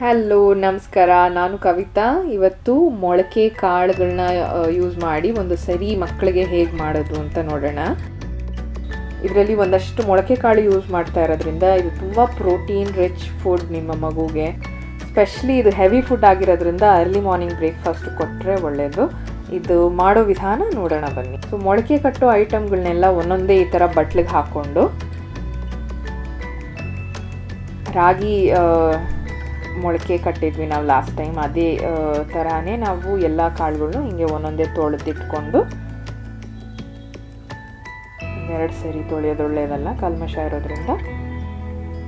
Hello ನಮಸ್ಕಾರ. ನಾನು ಕವಿತಾ. ಇವತ್ತು ಮೊಳಕೆ ಕಾಳುಗಳನ್ನ ಯೂಸ್ ಮಾಡಿ ಒಂದು ಸರಿ ಮಕ್ಕಳಿಗೆ ಹೇಗೆ ಮಾಡೋದು ಅಂತ ನೋಡೋಣ. ಇದರಲ್ಲಿ ಒಂದಷ್ಟು ಮೊಳಕೆ ಕಾಳು ಯೂಸ್ ಮಾಡ್ತಾ ಇರೋದ್ರಿಂದ ಇದು ತುಂಬ ಪ್ರೋಟೀನ್ ರಿಚ್ ಫುಡ್ ನಿಮ್ಮ ಮಗುಗೆ. ಸ್ಪೆಷಲಿ ಇದು ಹೆವಿ ಫುಡ್ ಆಗಿರೋದ್ರಿಂದ ಅರ್ಲಿ ಮಾರ್ನಿಂಗ್ ಬ್ರೇಕ್ಫಾಸ್ಟ್ ಕೊಟ್ಟರೆ ಒಳ್ಳೆಯದು ಇದು ಮಾಡೋ ವಿಧಾನ ನೋಡೋಣ ಬನ್ನಿ. ಸೊ ಮೊಳಕೆ ಕಟ್ಟೋ ಐಟಮ್ಗಳನ್ನೆಲ್ಲ ಒಂದೊಂದೇ ಈ ಥರ ಬಟ್ಲಿಗೆ ಹಾಕ್ಕೊಂಡು ರಾಗಿ ಮೊಳಕೆ ಕಟ್ಟಿದ್ವಿ ನಾವು ಲಾಸ್ಟ್ ಟೈಮ್ ಅದೇ ಥರನೇ ನಾವು ಎಲ್ಲ ಕಾಳುಗಳನ್ನು ಹಿಂಗೆ ಒಂದೊಂದೇ ತೊಳೆದಿಟ್ಕೊಂಡು ಎರಡು ಸರಿ ತೊಳೆಯೋದು ಒಳ್ಳೆಯದಲ್ಲ ಕಲ್ಮಶ ಇರೋದ್ರಿಂದ.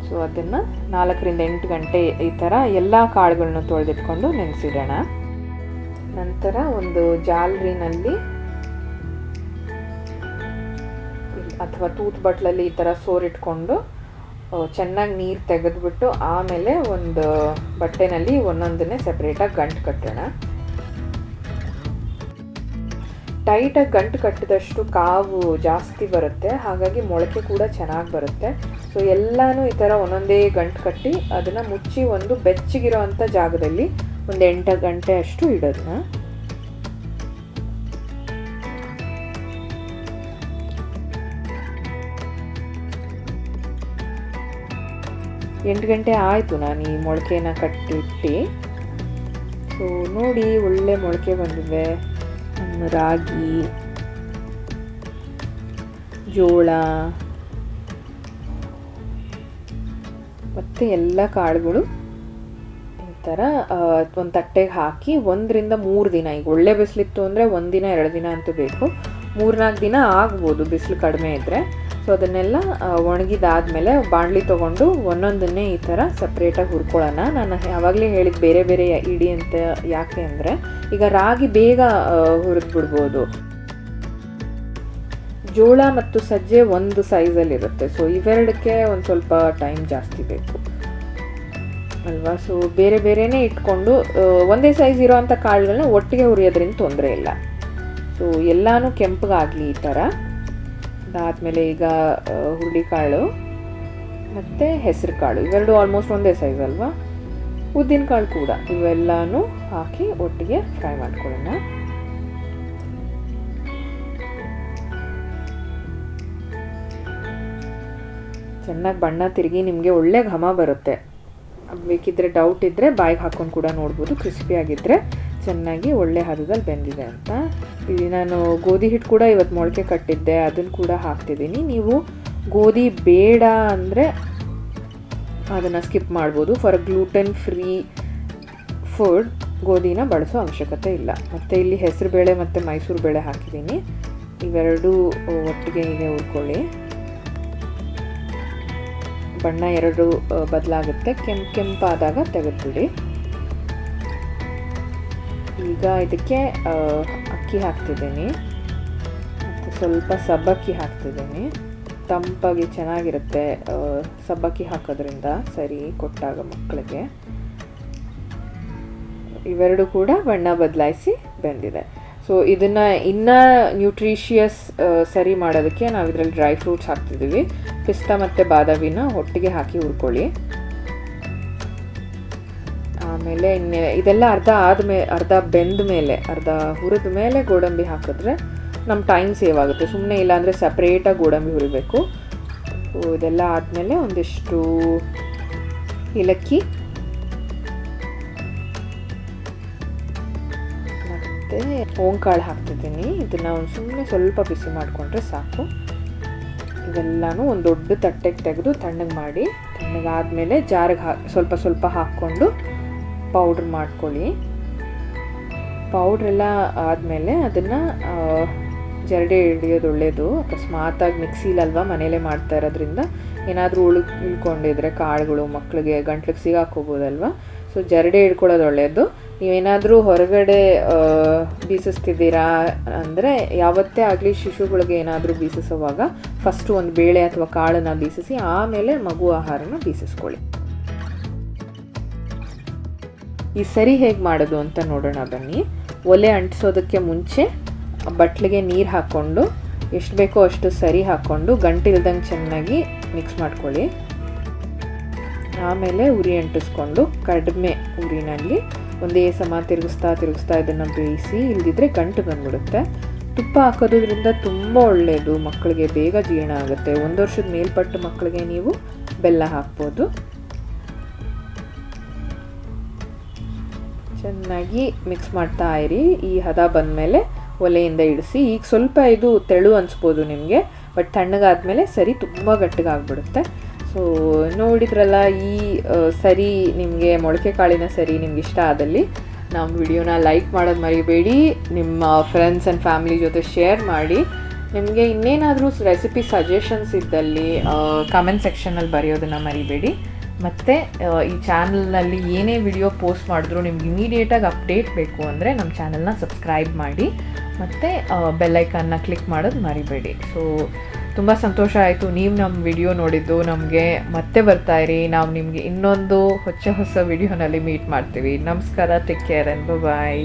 ಸೊ ಅದನ್ನು ನಾಲ್ಕರಿಂದ ಎಂಟು ಗಂಟೆ ಈ ಥರ ಎಲ್ಲ ಕಾಳುಗಳನ್ನು ತೊಳೆದಿಟ್ಕೊಂಡು ನೆನೆಸಿಡೋಣ. ನಂತರ ಒಂದು ಜಾಲರಿನಲ್ಲಿ ಅಥವಾ ತೂತ್ ಬಟ್ಲಲ್ಲಿ ಈ ಥರ ಸೋರಿಟ್ಕೊಂಡು ಚೆನ್ನಾಗಿ ನೀರು ತೆಗೆದ್ಬಿಟ್ಟು ಆಮೇಲೆ ಒಂದು ಬಟ್ಟೆನಲ್ಲಿ ಒಂದೊಂದನ್ನೇ ಸಪ್ರೇಟಾಗಿ ಗಂಟು ಕಟ್ಟೋಣ. ಟೈಟಾಗಿ ಗಂಟು ಕಟ್ಟಿದಷ್ಟು ಕಾವು ಜಾಸ್ತಿ ಬರುತ್ತೆ, ಹಾಗಾಗಿ ಮೊಳಕೆ ಕೂಡ ಚೆನ್ನಾಗಿ ಬರುತ್ತೆ. ಸೊ ಎಲ್ಲನೂ ಈ ಥರ ಒಂದೊಂದೇ ಗಂಟು ಕಟ್ಟಿ ಅದನ್ನು ಮುಚ್ಚಿ ಒಂದು ಬೆಚ್ಚಗಿರೋ ಅಂಥ ಜಾಗದಲ್ಲಿ ಒಂದು ಎಂಟು ಗಂಟೆ ಅಷ್ಟು ಇಡೋದನ್ನ ಎಂಟು ಗಂಟೆ ಆಯಿತು ನಾನು ಈ ಮೊಳಕೆನ ಕಟ್ಟಿಟ್ಟು. ಸೊ ನೋಡಿ ಒಳ್ಳೆ ಮೊಳಕೆ ಬಂದಿದೆ. ರಾಗಿ, ಜೋಳ, ಮತ್ತು ಎಲ್ಲ ಕಾಳುಗಳು ಈ ಥರ ಒಂದು ತಟ್ಟೆಗೆ ಹಾಕಿ ಒಂದರಿಂದ ಮೂರು ದಿನ, ಈಗ ಒಳ್ಳೆ ಬಿಸಿಲಿತ್ತು ಅಂದರೆ ಒಂದಿನ, ಎರಡು ದಿನ ಅಂತೂ ಬೇಕು. ಮೂರ್ನಾಲ್ಕು ದಿನ ಆಗ್ಬೋದು ಬಿಸಿಲು ಕಡಿಮೆ ಇದ್ದರೆ ಸೊ ಅದನ್ನೆಲ್ಲ ಒಣಗಿದಾದಮೇಲೆ ಬಾಣಲಿ ತೊಗೊಂಡು ಒಂದೊಂದನ್ನೇ ಈ ಥರ ಸಪ್ರೇಟಾಗಿ ಹುರ್ಕೊಳ್ಳೋಣ. ನಾನು ಯಾವಾಗಲೇ ಹೇಳಿದ ಬೇರೆ ಬೇರೆ ಇಡಿ ಅಂತ ಯಾಕೆ ಅಂದರೆ, ಈಗ ರಾಗಿ ಬೇಗ ಹುರಿದು ಬಿಡ್ಬೋದು ಜೋಳ ಮತ್ತು ಸಜ್ಜೆ ಒಂದು ಸೈಜಲ್ಲಿರುತ್ತೆ ಸೊ ಇವೆರಡಕ್ಕೆ ಒಂದು ಸ್ವಲ್ಪ ಟೈಮ್ ಜಾಸ್ತಿ ಬೇಕು. ಅಲ್ವಾ? ಸೊ ಬೇರೆ ಬೇರೆನೇ ಇಟ್ಕೊಂಡು ಒಂದೇ ಸೈಜ್ ಇರೋವಂಥ ಕಾಳುಗಳನ್ನ ಒಟ್ಟಿಗೆ ಹುರಿಯೋದ್ರಿಂದ ತೊಂದರೆ ಇಲ್ಲ. ಸೊ ಎಲ್ಲನೂ ಕೆಂಪಗಾಗಲಿ ಈ ಥರ. ಅದಾದಮೇಲೆ ಈಗ ಹುರುಳಿಕಾಳು ಮತ್ತು ಹೆಸರು ಕಾಳು ಇವೆರಡು ಆಲ್ಮೋಸ್ಟ್ ಒಂದೇ ಸೈಜ್ ಅಲ್ವಾ? ಉದ್ದಿನ ಕಾಳು ಕೂಡ. ಇವೆಲ್ಲನೂ ಹಾಕಿ ಒಟ್ಟಿಗೆ ಫ್ರೈ ಮಾಡ್ಕೊಳ್ಳೋಣ. ಚೆನ್ನಾಗಿ ಬಣ್ಣ ತಿರುಗಿ ನಿಮಗೆ ಒಳ್ಳೆ ಘಮ ಬರುತ್ತೆ. ಬೇಕಿದ್ರೆ ಡೌಟ್ ಇದ್ದರೆ ಬಾಯಿಗೆ ಹಾಕ್ಕೊಂಡು ಕೂಡ ನೋಡ್ಬೋದು. ಕ್ರಿಸ್ಪಿ ಆಗಿದ್ದರೆ ಚೆನ್ನಾಗಿ ಒಳ್ಳೆ ಹದದಲ್ಲಿ ಬೆಂದಿದೆ ಅಂತ. ಇಲ್ಲಿ ನಾನು ಗೋಧಿ ಹಿಟ್ಟು ಕೂಡ ಇವತ್ತು ಮೊಳಕೆ ಕಟ್ಟಿದ್ದೆ, ಅದನ್ನು ಕೂಡ ಹಾಕ್ತಿದ್ದೀನಿ. ನೀವು ಗೋಧಿ ಬೇಡ ಅಂದರೆ ಅದನ್ನು ಸ್ಕಿಪ್ ಮಾಡ್ಬೋದು. ಫಾರ್ ಗ್ಲೂಟನ್ ಫ್ರೀ ಫುಡ್ ಗೋಧಿನ ಬಳಸೋ ಅವಶ್ಯಕತೆ ಇಲ್ಲ. ಮತ್ತು ಇಲ್ಲಿ ಹೆಸರು ಬೇಳೆ ಮತ್ತು ಮೈಸೂರು ಬೇಳೆ ಹಾಕಿದ್ದೀನಿ. ಇವೆರಡೂ ಒಟ್ಟಿಗೆ ಹೀಗೆ ಉಳ್ಕೊಳ್ಳಿ ಬಣ್ಣ ಎರಡು ಬದಲಾಗುತ್ತೆ. ಕೆಂಪು, ಕೆಂಪಾದಾಗ ತೆಗೆದುಬಿಡಿ. ಈಗ ಇದಕ್ಕೆ ಅಕ್ಕಿ ಹಾಕ್ತಿದ್ದೀನಿ. ಮತ್ತು ಸ್ವಲ್ಪ ಸಬ್ಬಕ್ಕಿ ಹಾಕ್ತಿದ್ದೀನಿ. ತಂಪಾಗಿ ಚೆನ್ನಾಗಿರುತ್ತೆ ಸಬ್ಬಕ್ಕಿ ಹಾಕೋದ್ರಿಂದ ಸರಿ ಕೊಟ್ಟಾಗ ಮಕ್ಕಳಿಗೆ. ಇವೆರಡು ಕೂಡ ಬಣ್ಣ ಬದಲಾಯಿಸಿ ಬೆಂದಿದೆ. ಸೊ ಇದನ್ನು ಇನ್ನೂ ನ್ಯೂಟ್ರಿಷಿಯಸ್ ಸರಿ ಮಾಡೋದಕ್ಕೆ ನಾವು ಇದರಲ್ಲಿ ಡ್ರೈ ಫ್ರೂಟ್ಸ್ ಹಾಕ್ತಿದ್ದೀವಿ. ಪಿಸ್ತಾ ಮತ್ತು ಬಾದಾಮಿನ ಒಟ್ಟಿಗೆ ಹಾಕಿ ಹುರ್ಕೊಳ್ಳಿ. ಆಮೇಲೆ ಇದೆಲ್ಲ ಅರ್ಧ ಆದಮೇಲೆ ಅರ್ಧ ಬೆಂದ ಮೇಲೆ, ಅರ್ಧ ಹುರಿದ ಮೇಲೆ ಗೋಡಂಬಿ ಹಾಕಿದ್ರೆ ನಮ್ಮ ಟೈಮ್ ಸೇವ್ ಆಗುತ್ತೆ. ಸುಮ್ಮನೆ ಇಲ್ಲಾಂದರೆ ಸಪ್ರೇಟಾಗಿ ಗೋಡಂಬಿ ಹುರಿಬೇಕು. ಇದೆಲ್ಲ ಆದಮೇಲೆ ಒಂದಿಷ್ಟು ಏಲಕ್ಕಿ. ಮತ್ತು ಓಂಕಾಳು ಹಾಕ್ತಿದ್ದೀನಿ. ಇದನ್ನು ಒಂದು ಸುಮ್ಮನೆ ಸ್ವಲ್ಪ ಬಿಸಿ ಮಾಡಿಕೊಂಡ್ರೆ ಸಾಕು. ಇವೆಲ್ಲನೂ ಒಂದು ದೊಡ್ಡ ತಟ್ಟೆಗೆ ತೆಗೆದು ತಣ್ಣಗೆ ಮಾಡಿ, ತಣ್ಣಗಾದ್ಮೇಲೆ ಜಾರಿಗೆ ಹಾ, ಸ್ವಲ್ಪ ಸ್ವಲ್ಪ ಹಾಕ್ಕೊಂಡು ಪೌಡ್ರ್ ಮಾಡ್ಕೊಳ್ಳಿ. ಪೌಡ್ರೆಲ್ಲ ಆದಮೇಲೆ ಅದನ್ನು ಜರಡೆ ಹಿಡಿಯೋದು ಒಳ್ಳೆಯದು ಅಕಸ್ಮಾತಾಗಿ ಮಿಕ್ಸಿಲಲ್ವಾ ಮನೇಲೇ ಮಾಡ್ತಾ ಇರೋದ್ರಿಂದ ಏನಾದರೂ ಉಳು, ಉಳ್ಕೊಂಡಿದ್ರೆ ಕಾಳುಗಳು ಮಕ್ಕಳಿಗೆ ಗಂಟ್ಲಿಗೆ ಸಿಗಾಕೋಬೋದಲ್ವ ಸೊ ಜರಡೆ ಹಿಡ್ಕೊಳ್ಳೋದು ಒಳ್ಳೆಯದು ನೀವೇನಾದರೂ ಹೊರಗಡೆ ಬೀಸಿಸ್ತಿದ್ದೀರಾ ಅಂದರೆ ಯಾವತ್ತೇ ಆಗಲಿ ಶಿಶುಗಳಿಗೆ ಏನಾದರೂ ಬೀಸಿಸುವಾಗ ಫಸ್ಟು ಒಂದು ಬೇಳೆ ಅಥವಾ ಕಾಳನ್ನು ಬೀಸಿಸಿ, ಆಮೇಲೆ ಮಗು ಆಹಾರನ ಬೀಸಿಸ್ಕೊಳ್ಳಿ. ಈ ಸರಿ ಹೇಗೆ ಮಾಡೋದು ಅಂತ ನೋಡೋಣ ಬನ್ನಿ. ಒಲೆ ಅಂಟಿಸೋದಕ್ಕೆ ಮುಂಚೆ ಬಟ್ಲಿಗೆ ನೀರು ಹಾಕ್ಕೊಂಡು ಎಷ್ಟು ಬೇಕೋ ಅಷ್ಟು ಸರಿ ಹಾಕ್ಕೊಂಡು ಗಂಟಿಲ್ದಂಗೆ ಚೆನ್ನಾಗಿ ಮಿಕ್ಸ್ ಮಾಡ್ಕೊಳ್ಳಿ. ಆಮೇಲೆ ಉರಿ ಅಂಟಿಸ್ಕೊಂಡು ಕಡಿಮೆ ಉರಿನಲ್ಲಿ ಒಂದೇ ಸಮ ತಿರುಗಿಸ್ತಾ ತಿರುಗಿಸ್ತಾ ಇದನ್ನು ಬೇಯಿಸಿ, ಇಲ್ದಿದ್ರೆ ಗಂಟು ಬಂದ್ಬಿಡುತ್ತೆ. ತುಪ್ಪ ಹಾಕೋದ್ರಿಂದ ತುಂಬ ಒಳ್ಳೆಯದು ಮಕ್ಕಳಿಗೆ ಬೇಗ ಜೀರ್ಣ ಆಗುತ್ತೆ. ಒಂದು ವರ್ಷದ ಮೇಲ್ಪಟ್ಟು ಮಕ್ಕಳಿಗೆ ನೀವು ಬೆಲ್ಲ ಹಾಕ್ಬೋದು. ಚೆನ್ನಾಗಿ ಮಿಕ್ಸ್ ಮಾಡ್ತಾ ಇರಿ. ಈ ಹದ ಬಂದಮೇಲೆ ಒಲೆಯಿಂದ ಇಡಿಸಿ ಈಗ ಸ್ವಲ್ಪ ಇದು ತೆಳು ಅನಿಸ್ಬೋದು ನಿಮಗೆ ಬಟ್ ತಣ್ಣಗಾದ್ಮೇಲೆ ಸರಿ ತುಂಬ ಗಟ್ಟಿಗಾಗ್ಬಿಡುತ್ತೆ. ಸೊ ನೋಡಿದ್ರಲ್ಲ, ಈ ಸರಿ ನಿಮಗೆ ಮೊಳಕೆ ಕಾಳಿನ ಸರಿ ನಿಮ್ಗೆ ಇಷ್ಟ ಆದಲ್ಲಿ ನಮ್ಮ ವಿಡಿಯೋನ ಲೈಕ್ ಮಾಡೋದು ಮರಿಬೇಡಿ. ನಿಮ್ಮ ಫ್ರೆಂಡ್ಸ್ ಆ್ಯಂಡ್ ಫ್ಯಾಮಿಲಿ ಜೊತೆ ಶೇರ್ ಮಾಡಿ. ನಿಮಗೆ ಇನ್ನೇನಾದರೂ ರೆಸಿಪಿ ಸಜೆಷನ್ಸ್ ಇದ್ದಲ್ಲಿ ಕಮೆಂಟ್ ಸೆಕ್ಷನಲ್ಲಿ ಬರೆಯೋದನ್ನು ಮರಿಬೇಡಿ. ಮತ್ತು ಈ ಚಾನಲ್ನಲ್ಲಿ ಏನೇ ವಿಡಿಯೋ ಪೋಸ್ಟ್ ಮಾಡಿದ್ರು ನಿಮ್ಗೆ ಇಮಿಡಿಯೇಟಾಗಿ ಅಪ್ಡೇಟ್ ಬೇಕು ಅಂದರೆ ನಮ್ಮ ಚಾನಲ್ನ ಸಬ್ಸ್ಕ್ರೈಬ್ ಮಾಡಿ. ಮತ್ತು ಬೆಲ್ಲೈಕನ್ನ ಕ್ಲಿಕ್ ಮಾಡೋದು ಮರಿಬೇಡಿ. ಸೊ ತುಂಬ ಸಂತೋಷ ಆಯಿತು. ನೀವು ನಮ್ಮ ವಿಡಿಯೋ ನೋಡಿದ್ದು, ನಮಗೆ ಮತ್ತೆ ಬರ್ತಾ ಇರಿ. ನಾವು ನಿಮಗೆ ಇನ್ನೊಂದು ಹೊಸ ಹೊಸ ವಿಡಿಯೋನಲ್ಲಿ ಮೀಟ್ ಮಾಡ್ತೀವಿ. ನಮಸ್ಕಾರ ಟೇಕ್ ಕೇರ್ ಆ್ಯಂಡ್ ಬಾಯ್